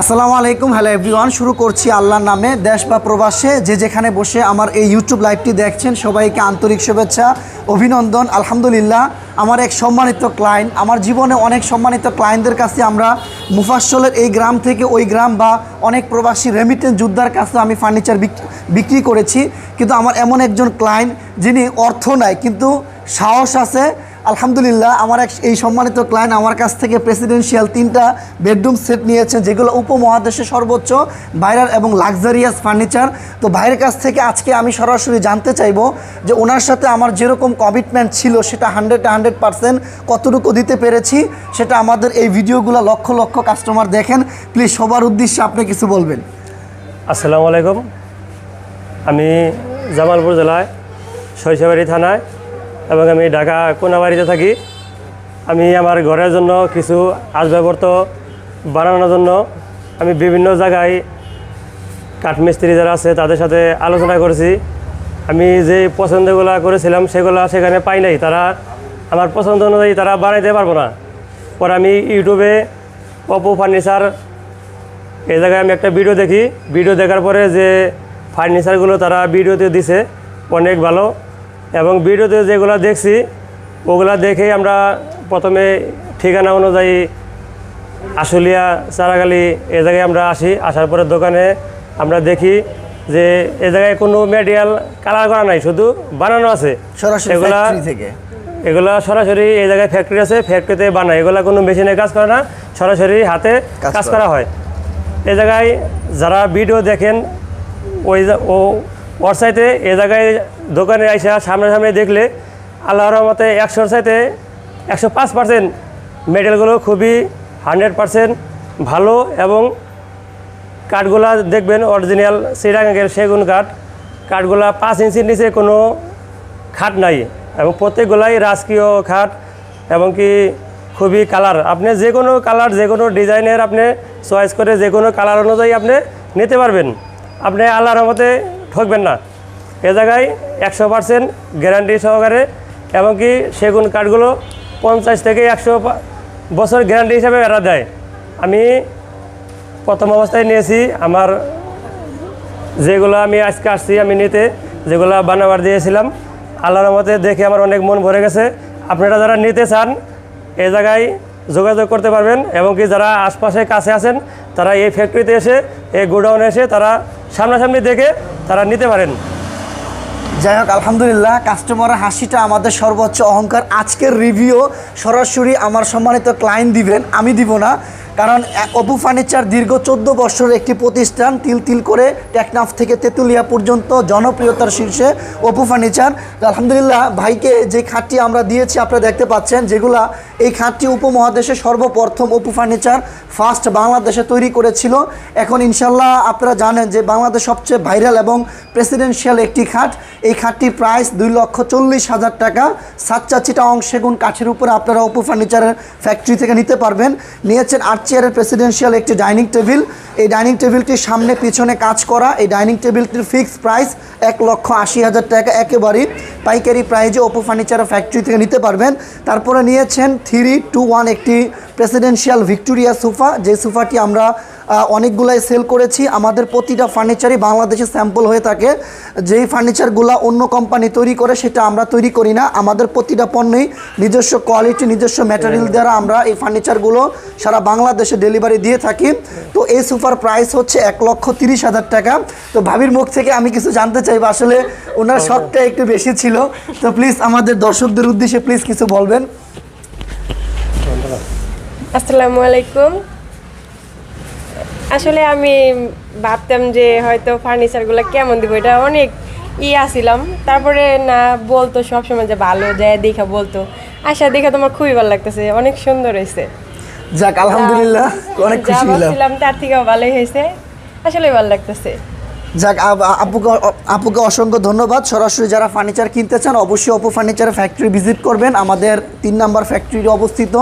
আসসালামু আলাইকুম। Hello everyone শুরু করছি আল্লাহর নামে। দেশ বা প্রবাসে যে যেখানে বসে আমার এই ইউটিউব লাইভটি দেখছেন, সবাইকে আন্তরিক শুভেচ্ছা, অভিনন্দন, আলহামদুলিল্লাহ। আমার এক সম্মানিত ক্লায়েন্ট আমার জীবনে অনেক সম্মানিত ক্লায়েন্টদের কাছে আমরা মুফাসলের এই গ্রাম থেকে ওই গ্রাম বা অনেক প্রবাসী রেমিটেন্স যোদ্ধার কাছে আমি ফার্নিচার বিক্রি করেছি। কিন্তু আমার এমন একজন ক্লায়েন্ট যিনি অর্থ নাই, কিন্তু সাহস আছে আলহামদুলিল্লাহ, আমার এক এই সম্মানিত ক্লায়েন্ট আমার কাছ থেকে প্রেসিডেন্সিয়াল তিনটা বেডরুম সেট নিয়েছেন যেগুলো উপমহাদেশে সর্বোচ্চ ভাইরাল এবং লাক্সারিয়াস ফার্নিচার তো ভাইয়ের কাছ থেকে আজকে আমি সরাসরি জানতে চাইব যে ওনার সাথে আমার যেরকম কমিটমেন্ট ছিল, সেটা হান্ড্রেড হান্ড্রেড পারসেন্ট কতটুকু দিতে পেরেছি, সেটা আমাদের এই ভিডিওগুলো লক্ষ লক্ষ কাস্টমার দেখেন। প্লিজ সবার উদ্দেশ্যে আপনি কিছু বলবেন। আসসালামু আলাইকুম। আমি জামালপুর জেলায় শৈশবাড়ি থানায় এবং আমি ঢাকা কোনাবাড়িতে থাকি। আমি আমার ঘরের জন্য কিছু আসবাবপত্র বানানোর জন্য আমি বিভিন্ন জায়গায় কাঠমিস্ত্রি যারা আছে তাদের সাথে আলোচনা করেছি। আমি যে পছন্দগুলো করেছিলাম সেগুলো সেখানে পাই নাই। তারা আমার পছন্দ অনুযায়ী তারা বানাইতে পারব না। পরে আমি ইউটিউবে অপো ফার্নিচার, এই জায়গায় আমি একটা ভিডিও দেখি। ভিডিও দেখার পরে যে ফার্নিচারগুলো তারা ভিডিওতে দিছে, অনেক ভালো। এবং ভিডিওতে যেগুলো দেখছি ওগুলা দেখেই আমরা প্রথমে ঠিকানা অনুযায়ী আশুলিয়া চারাগালি এ জায়গায় আমরা আসি। আসার পরে দোকানে আমরা দেখি যে এ জায়গায় কোনো মেটেরিয়াল কালার করা নাই শুধু বানানো আছে। সরাসরি এগুলা থেকে? এগুলা সরাসরি এই জায়গায় ফ্যাক্টরি আছে ফ্যাক্টরিতে বানায়। এগুলা কোনো মেশিনে কাজ করে না সরাসরি হাতে কাজ করা। হয়। এ জায়গায় যারা ভিডিও দেখেন ওই ও এ জায়গায় দোকানে আইসা সামনাসামনি দেখলে আল্লাহর রহমতে একশোর সাইতে একশো পাঁচ পার্সেন্ট মেটেরিয়ালগুলো খুবই হান্ড্রেড পার্সেন্ট ভালো এবং কাঠগুলা দেখবেন অরিজিনাল শ্রীরাঙ্গের সেগুন কাঠ। কাঠগুলা পাঁচ ইঞ্চির নিচে কোনো খাট নাই এবং প্রত্যেকগুলাই রাজকীয় খাট এবং কি খুবই কালার। আপনি যে কোনো কালার, যে কোনো ডিজাইনের আপনি চয়েস করে যে কোনো কালার অনুযায়ী আপনি নিতে পারবেন। আপনি আল্লাহর মতে ঠকবেন না। এ জায়গায় একশো পার্সেন্ট গ্যারান্টি সহকারে এবং কি সেগুন কাঠগুলো পঞ্চাশ থেকে একশো বছর গ্যারান্টি হিসাবে এরা দেয়। আমি প্রথম অবস্থায় নিয়েছি, আমার যেগুলো আমি আজকে আসছি, আমি নিতে যেগুলো বানাবার দিয়েছিলাম, আল্লাহর মতে দেখে আমার অনেক মন ভরে গেছে। আপনারা যারা নিতে চান, এ জায়গায় যোগাযোগ করতে পারবেন এবং কি যারা আশপাশে কাছে আছেন, তারা এই ফ্যাক্টরিতে এসে, এই গোডাউনে এসে তারা সামনাসামনি দেখে তারা নিতে পারেন। যাই হোক, আলহামদুলিল্লাহ কাস্টমারের হাসিটা আমাদের সর্বোচ্চ অহংকার। আজকের রিভিউ সরাসরি আমার সম্মানিত ক্লায়েন্ট দিবেন, আমি দিব না। কারণ অপু ফার্নিচার দীর্ঘ চোদ্দ বছরের একটি প্রতিষ্ঠান তিল তিল করে টেকনাফ থেকে তেঁতুলিয়া পর্যন্ত জনপ্রিয়তার শীর্ষে অপু ফার্নিচার। আলহামদুলিল্লাহ, ভাইকে যে খাটটি আমরা দিয়েছি, আপনারা দেখতে পাচ্ছেন, যেগুলা এই খাটটি উপমহাদেশে সর্বপ্রথম অপু ফার্নিচার ফার্স্ট বাংলাদেশে তৈরি করেছিল। এখন ইনশাল্লাহ আপনারা জানেন যে বাংলাদেশ সবচেয়ে ভাইরাল এবং প্রেসিডেন্সিয়াল একটি খাট। এই খাটটির প্রাইস দুই লক্ষ চল্লিশ হাজার টাকা। সাতচা চিটাং সেগুন কাঠের উপরে আপনারা অপু ফার্নিচারের ফ্যাক্টরি থেকে নিতে পারবেন। নিয়েছেন আট চেয়ারের প্রেসিডেন্সিয়াল একটি ডাইনিং টেবিল এই ডাইনিং টেবিলটির সামনে পিছনে কাজ করা, এই ডাইনিং টেবিলটির ফিক্সড প্রাইস এক লক্ষ আশি হাজার টাকা একেবারেই। পাইকারি প্রাইজে অপু ফার্নিচারের ফ্যাক্টরি থেকে নিতে পারবেন। তারপরে নিয়েছেন থ্রি টু ওয়ান একটি প্রেসিডেন্সিয়াল ভিক্টোরিয়া সোফা যে সোফাটি আমরা অনেকগুলাই সেল করেছি। আমাদের প্রতিটা ফার্নিচারই বাংলাদেশে স্যাম্পল হয়ে থাকে। যেই ফার্নিচারগুলো অন্য কোম্পানি তৈরি করে সেটা আমরা তৈরি করি না। আমাদের প্রতিটা পণ্যই নিজস্ব কোয়ালিটি নিজস্ব ম্যাটেরিয়াল দ্বারা আমরা এই ফার্নিচারগুলো সারা বাংলাদেশে ডেলিভারি দিয়ে থাকি। তো এই সোফার প্রাইস হচ্ছে এক লক্ষ তিরিশ হাজার টাকা। তো ভাবির মুখ থেকে আমি কিছু জানতে চাইব। আসলে ওনার শখটা একটু বেশি ছিল। তো প্লিজ আমাদের দর্শকদের উদ্দেশ্যে প্লিজ কিছু বলবেন। আসসালামু আলাইকুম। আসলে আমি ভাবতাম যে হয়তো ফার্নিচারগুলো কেমন দিব এটা অনেক ই আসিলাম তারপরে না বলতো সবসময় যে ভালো যায় দেখা বলতো। আশা দেখে তোমার খুবই ভালো লাগতেছে অনেক সুন্দর হয়েছে। যাক আলহামদুলিল্লাহ অনেক খুশি হলাম। তার থেকেও ভালোই হয়েছে আসলে ভালো লাগতেছে। যাক আপুকে আপুকে অসংখ্য ধন্যবাদ। সরাসরি যারা ফার্নিচার কিনতে চান, অবশ্যই অপো ফার্নিচারের ফ্যাক্টরি ভিজিট করবেন। আমাদের তিন নম্বর ফ্যাক্টরি অবস্থিত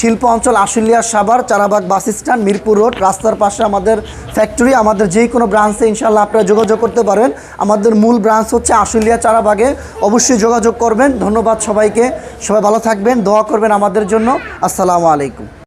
শিল্প অঞ্চল Ashulia Savar, Charabag bus stand Mirpur road রাস্তার পাশে আমাদের ফ্যাক্টরি আমাদের যে কোনো ব্রাঞ্চে ইনশাল্লাহ আপনারা যোগাযোগ করতে পারেন। আমাদের মূল ব্রাঞ্চ হচ্ছে আশুলিয়া চারাবাগে। অবশ্যই যোগাযোগ করবেন। ধন্যবাদ সবাইকে। সবাই ভালো থাকবেন। দোয়া করবেন আমাদের জন্য। আসসালামু আলাইকুম।